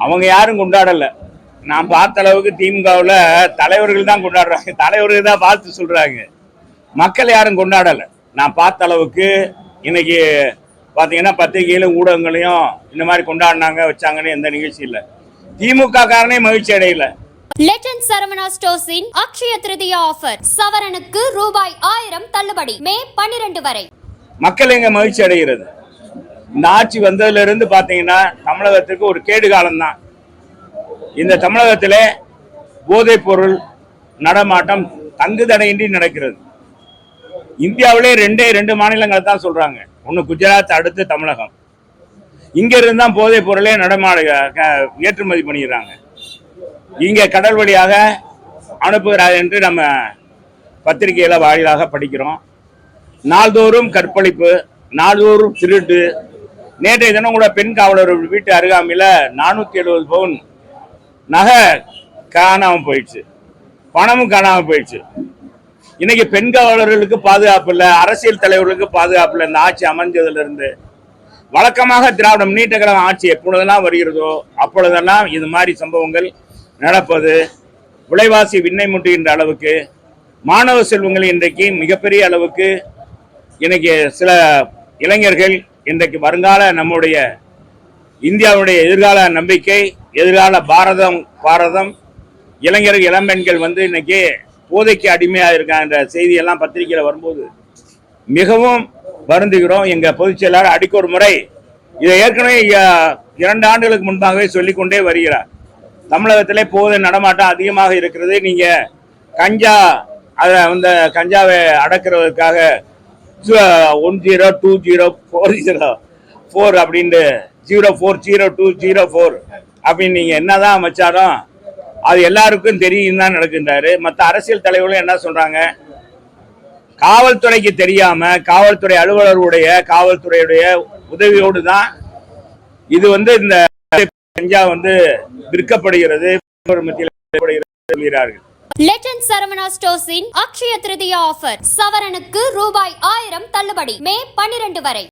அவங்க யாரும் கொண்டாடல. நான் பார்த்த அளவுக்கு திமுகவில் தலைவர்கள் தான் கொண்டாடுறாங்க. தலைவர்கள் தான் வாழ்த்து சொல்றாங்க. மக்கள் யாரும் கொண்டாடல. நான் பார்த்த அளவுக்கு இன்னைக்கு பார்த்தீங்கன்னா பத்திரிகையிலும் ஊடகங்களையும் இந்த மாதிரி கொண்டாடினாங்க வச்சாங்கன்னு எந்த நிகழ்ச்சி இல்லை. திமுக காரனே மகிழ்ச்சி அடையல. லெஜண்ட் சரவணா ஸ்டோர்ஸின் அக்ஷய திருதியா ஆஃபர் சவரனுக்கு ரூபாய் ஆயிரம் தள்ளுபடி. மே பன்னிரண்டு வரை. மக்கள் எங்க மகிழ்ச்சி அடைகிறது? இந்த ஆட்சி வந்ததுல இருந்து பாத்தீங்கன்னா தமிழகத்துக்கு ஒரு கேடு காலம்தான் இந்த தமிழகத்தில் போதைப் பொருள் நடமாட்டம் தங்கு தடையின்றி நடக்கிறது. இந்தியாவிலே ரெண்டே ரெண்டு மாநிலங்கள் தான் சொல்றாங்க. ஒன்று குஜராத் அடுத்து தமிழகம். இங்க இருந்து தான் போதைப் பொருளே நடமாட க- ஏற்றுமதி பண்ணிடுறாங்க. இங்க கடல் வழியாக அனுப்புகிறார் என்று நம்ம பத்திரிகையில வாயிலாக படிக்கிறோம். நாள்தோறும் கற்பழிப்பு நாள்தோறும் திருட்டு நேற்றைய தினம் கூட பெண் காவலர் வீட்டு அருகாமையில் நானூற்றி எழுபது பவுன் நகை காணாமல் போயிடுச்சு. பணமும் காணாமல் போயிடுச்சு. இன்னைக்கு பெண் காவலர்களுக்கு பாதுகாப்பு இல்லை அரசியல் தலைவர்களுக்கு பாதுகாப்பு இல்லை இந்த ஆட்சி அமைஞ்சதுலேருந்து வழக்கமாக திராவிட முன்னேற்ற கழகம் ஆட்சி எப்பொழுதெல்லாம் வருகிறதோ அப்பொழுதெல்லாம் இது மாதிரி சம்பவங்கள் நடப்பது விலைவாசி விண்ணை முட்டுகின்ற அளவுக்கு மாணவ செல்வங்கள் இன்றைக்கு மிகப்பெரிய அளவுக்கு இன்னைக்கு சில இளைஞர்கள் இன்றைக்கு வருங்கால நம்முடைய இந்தியாவுடைய எதிர்கால நம்பிக்கை எதிர்கால பாரதம் பாரதம். இளைஞர்கள் இளம்பெண்கள் வந்து இன்னைக்கு போதைக்கு அடிமையாக இருக்கான்ற செய்தியெல்லாம் பத்திரிகையில் வரும்போது மிகவும் வருந்துகிறோம். எங்கள் பொதுச் செயலாளர் அடிக்கொரு முறை இதை ஏற்கனவே இரண்டு ஆண்டுகளுக்கு முன்பாகவே சொல்லிக்கொண்டே வருகிறார். தமிழகத்திலே போதை நடமாட்டம் அதிகமாக இருக்கிறது. நீங்கள் கஞ்சா அதை அந்த கஞ்சாவை அடக்கிறதுக்காக one zero two zero four zero four அப்படின்ட்டு. Zero four zero two zero four அப்படின்னு நீங்க என்னதான் அமைச்சாலும் அது எல்லாருக்கும் தெரியும் தான் நடக்கின்றாரு. மற்ற அரசியல் தலைவர்களும் என்ன சொல்றாங்க? காவல்துறைக்கு தெரியாம காவல்துறை அலுவலருடைய காவல்துறையுடைய உதவியோடு தான் இது வந்து இந்த கஞ்சா வந்து விற்கப்படுகிறது. மத்தியில் சொல்கிறார்கள். லெஜண்ட் சரவணா ஸ்டோர்ஸின் அக்ஷய திருதியா ஆஃபர் சவரனுக்கு ரூபாய் ஆயிரம் தள்ளுபடி மே பன்னிரண்டு வரை.